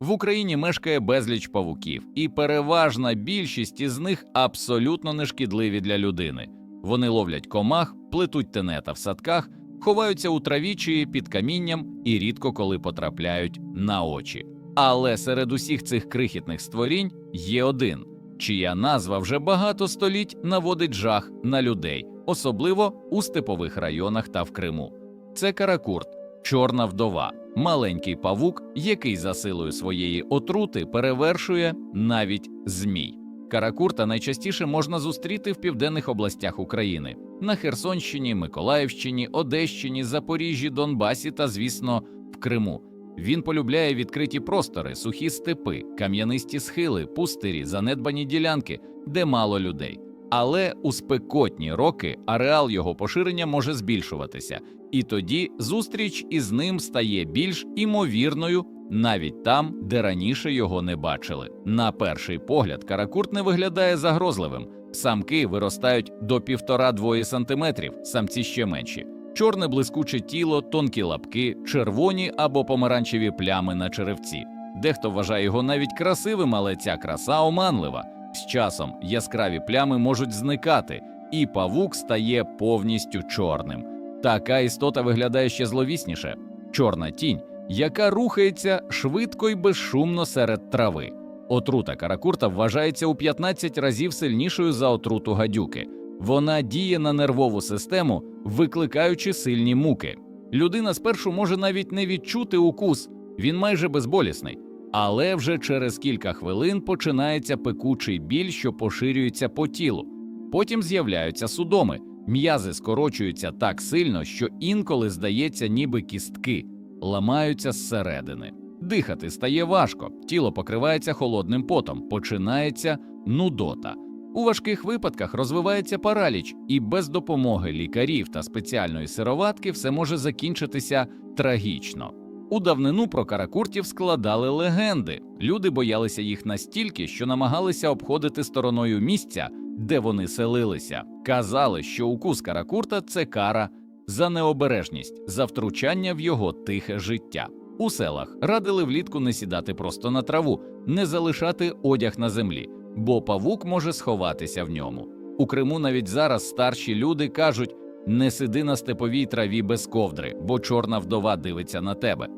В Україні мешкає безліч павуків, і переважна більшість із них абсолютно нешкідливі для людини. Вони ловлять комах, плетуть тенета в садках, ховаються у траві чи під камінням і рідко коли потрапляють на очі. Але серед усіх цих крихітних створінь є один, чия назва вже багато століть наводить жах на людей, особливо у степових районах та в Криму. Це каракурт, чорна вдова, маленький павук, який за силою своєї отрути перевершує навіть змій. Каракурта найчастіше можна зустріти в південних областях України на Херсонщині, Миколаївщині, Одещині, Запоріжжі, Донбасі та, звісно, в Криму. Він полюбляє відкриті простори, сухі степи, кам'янисті схили, пустирі, занедбані ділянки, де мало людей. Але у спекотні роки ареал його поширення може збільшуватися, і тоді зустріч із ним стає більш імовірною навіть там, де раніше його не бачили. На перший погляд, каракурт не виглядає загрозливим. Самки виростають до півтора-двоє сантиметрів, самці ще менші. Чорне блискуче тіло, тонкі лапки, червоні або помаранчеві плями на черевці. Дехто вважає його навіть красивим, але ця краса оманлива. З часом яскраві плями можуть зникати, і павук стає повністю чорним. Така істота виглядає ще зловісніше чорна тінь, яка рухається швидко й безшумно серед трави. Отрута каракурта вважається у 15 разів сильнішою за отруту гадюки. Вона діє на нервову систему, викликаючи сильні муки. Людина спершу може навіть не відчути укус, він майже безболісний. Але вже через кілька хвилин починається пекучий біль, що поширюється по тілу. Потім з'являються судоми, м'язи скорочуються так сильно, що інколи здається, ніби кістки ламаються зсередини. Дихати стає важко, тіло покривається холодним потом, починається нудота. У важких випадках розвивається параліч, і без допомоги лікарів та спеціальної сироватки все може закінчитися трагічно. У давнину про каракуртів складали легенди. Люди боялися їх настільки, що намагалися обходити стороною місця, де вони селилися. Казали, що укус каракурта це кара за необережність, за втручання в його тихе життя. У селах радили влітку не сідати просто на траву, не залишати одяг на землі, бо павук може сховатися в ньому. У Криму навіть зараз старші люди кажуть: не сиди на степовій траві без ковдри, бо чорна вдова дивиться на тебе.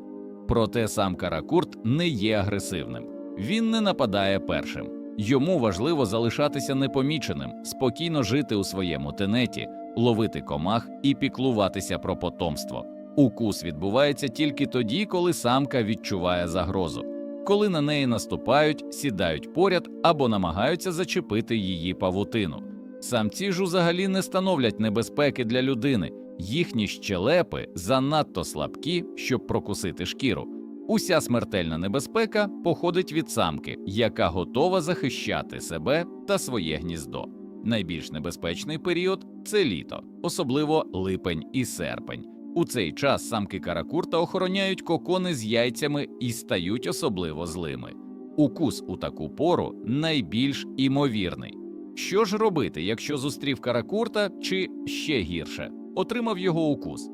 Проте сам каракурт не є агресивним. Він не нападає першим. Йому важливо залишатися непоміченим, спокійно жити у своєму тенеті, ловити комах і піклуватися про потомство. Укус відбувається тільки тоді, коли самка відчуває загрозу, коли на неї наступають, сідають поряд або намагаються зачепити її павутину. Самці ж взагалі не становлять небезпеки для людини, їхні щелепи занадто слабкі, щоб прокусити шкіру. Уся смертельна небезпека походить від самки, яка готова захищати себе та своє гніздо. Найбільш небезпечний період це літо, особливо липень і серпень. У цей час самки каракурта охороняють кокони з яйцями і стають особливо злими. Укус у таку пору найбільш імовірний. Що ж робити, якщо зустрів каракурта чи ще гірше, отримав його укус?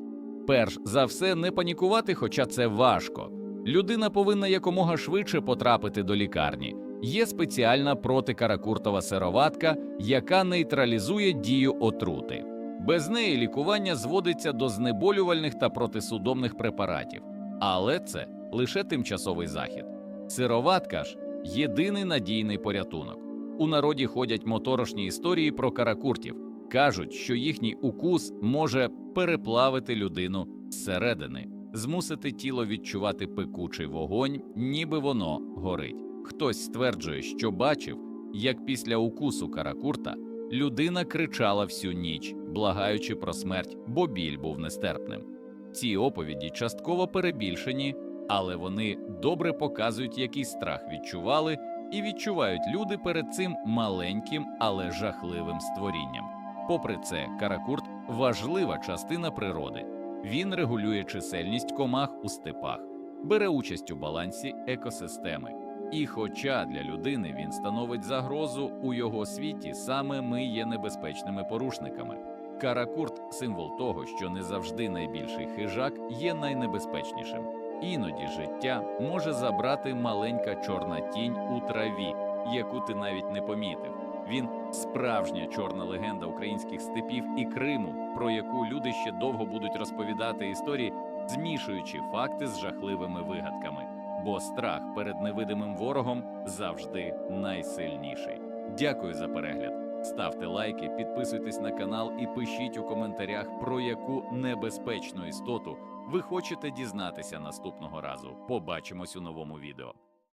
Перш за все, не панікувати, хоча це важко. Людина повинна якомога швидше потрапити до лікарні. Є спеціальна протикаракуртова сироватка, яка нейтралізує дію отрути. Без неї лікування зводиться до знеболювальних та протисудомних препаратів, але це лише тимчасовий захід. Сироватка ж єдиний надійний порятунок. У народі ходять моторошні історії про каракуртів. Кажуть, що їхній укус може переплавити людину зсередини, змусити тіло відчувати пекучий вогонь, ніби воно горить. Хтось стверджує, що бачив, як після укусу каракурта людина кричала всю ніч, благаючи про смерть, бо біль був нестерпним. Ці оповіді частково перебільшені, але вони добре показують, який страх відчували і відчувають люди перед цим маленьким, але жахливим створінням. Попри це, каракурт важлива частина природи. Він регулює чисельність комах у степах, бере участь у балансі екосистеми. І хоча для людини він становить загрозу у його світі, саме ми є небезпечними порушниками. Каракурт символ того, що не завжди найбільший хижак є найнебезпечнішим. Іноді життя може забрати маленька чорна тінь у траві, яку ти навіть не помітив. Він справжня чорна легенда українських степів і Криму, про яку люди ще довго будуть розповідати історії, змішуючи факти з жахливими вигадками. Бо страх перед невидимим ворогом завжди найсильніший. Дякую за перегляд. Ставте лайки, підписуйтесь на канал і пишіть у коментарях, про яку небезпечну істоту ви хочете дізнатися наступного разу. Побачимось у новому відео.